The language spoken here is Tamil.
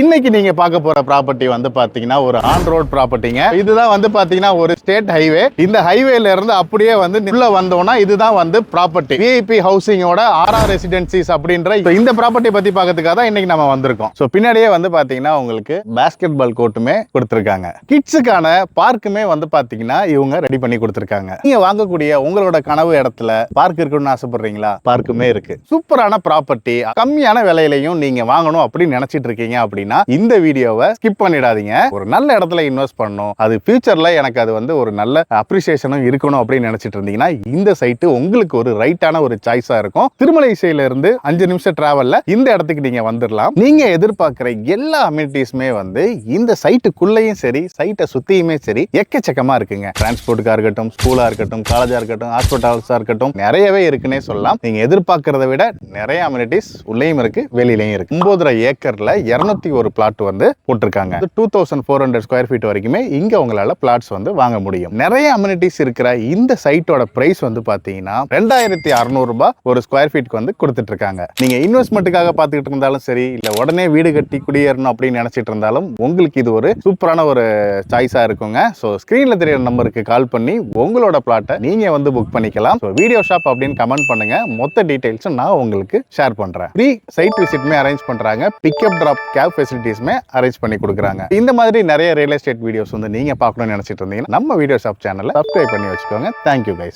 இன்னைக்கு நீங்க பார்க்க போற ப்ராப்பர்ட்டி வந்து பாத்தீங்கன்னா ஒரு ஆன் ரோட் ப்ராப்பர்ட்டிங்க இதுதான் வந்து பாத்தீங்கன்னா ஒரு ஸ்டேட் ஹைவே இந்த ஹைவேல இருந்து அப்படியே வந்து உள்ள வந்தோம்னா இதுதான் வந்து ப்ராப்பர்ட்டி விஐபி ஹவுசிங்கோட ஆர்ஆர் ரெசிடென்சிஸ் அப்படின்ற இந்த ப்ராப்பர்ட்டி பத்தி பார்க்கறதுக்காக தான் இன்னைக்கு நம்ம வந்திருக்கோம். ஸோ பின்னாடியே வந்து பாத்தீங்கன்னா உங்களுக்கு பாஸ்கெட் பால் கோர்ட்டுமே கொடுத்துருக்காங்க. கிட்ஸுக்கான பார்க்குமே வந்து பாத்தீங்கன்னா இவங்க ரெடி பண்ணி கொடுத்துருக்காங்க. நீங்க வாங்கக்கூடிய உங்களோட கனவு இடத்துல பார்க் இருக்கணும்னு ஆசைப்படுறீங்களா? பார்க்குமே இருக்கு. சூப்பரான ப்ராப்பர்ட்டி கம்மியான விலையிலையும் நீங்க வாங்கணும் அப்படின்னு நினைச்சிட்டு இருக்கீங்க அப்படின்னு இந்த வீடியோவை ஸ்கிப் பண்ணிடாதீங்க. ஒரு நல்ல இடத்துல இன்வெஸ்ட் பண்ணணும். அது ஃபியூச்சர்ல எனக்கு அது வந்து ஒரு நல்ல அப்ரிசியேஷனும் இருக்கணும் அப்படின்னு நினைச்சிட்டு இருந்தீங்கன்னா இந்த சைட்டு உங்களுக்கு ஒரு ரைட்டான ஒரு சாய்ஸா இருக்கும். திருமலைசையில இருந்து அஞ்சு நிமிஷம் டிராவல்ல இந்த இடத்துக்கு நீங்க வந்துடலாம் நீங்க எதிர்பார்க்கிற எல்லா அம்யூனிட்டிஸுமே வந்து இந்த சைட்டுக்குள்ளேயும் சரி சைட்டை சுத்தியுமே சரி எக்கச்சக்கமா இருக்குங்க. டிரான்ஸ்போர்ட்டுக்கா இருக்கட்டும் ஸ்கூலா இருக்கட்டும் காலேஜா இருக்கட்டும் ஹாஸ்பிட்டல்ஸா இருக்கட்டும் நிறையவே இருக்குன்னே சொல்லலாம். நீங்க எதிர்பார்க்கறத விட நிறைய அம்யூனிட்டிஸ் உள்ளேயும் இருக்கு வெளியிலையும் இருக்கு. ஒன்பதரை ஏக்கர்ல இருநூத்தி ஒரு பிளாட் வந்து போட்டிருக்காங்க. Two thousand four hundred square feet வரைக்குமே இங்க உங்களால பிளாட்ஸ் வந்து வாங்க முடியும். நிறைய அம்யூனிட்டிஸ் இருக்கிற இந்த சைட்டோட பிரைஸ் வந்து பாத்தீங்கன்னா ரெண்டாயிரத்தி அறுநூறு ரூபாய் ஒரு ஸ்கொயர் ஃபீட்க்கு வந்து கொடுத்துட்டு இருக்காங்க நீங்க இன்வெஸ்ட்மெண்ட்டுக்காக பார்த்துக்கிட்டு இருந்தாலும் சரி இல்ல உடனே வீடு கட்டி குடியேறணும் அப்படின்னு நினைச்சிட்டு இருந்தாலும் உங்களுக்கு இது ஒரு சூப்பரான ஒரு சாய்ஸா இருக்குங்க. ஸோ ஸ்கிரீன்ல தெரியுற நம்பருக்கு கால் பண்ணி உங்களோட பிளாட்டை நீங்க வந்து புக் பண்ணிக்கலாம். ஸோ வீடியோ ஷாப் அப்படின்னு கமெண்ட் பண்ணுங்க. மொத்த டீடைல்ஸும் நான் உங்களுக்கு ஷேர் பண்றேன். ஃப்ரீ சைட் விசிட்மே அரேஞ்ச் பண்றாங்க. பிக்கப் டிராப் கேப் ஃபெசிலிட்டிஸுமே அரேஞ்ச் பண்ணி கொடுக்குறாங்க. இந்த மாதிரி நிறைய ரியல் எஸ்டேட் வீடியோஸ் வந்து நீங்கள் பார்க்கணும்னு நினச்சிட்டு இருந்தீங்கன்னா நம்ம வீடியோ ஷாப் சேனலை சப்ஸ்கிரைப் பண்ணி வச்சுக்கோங்க. Thank you guys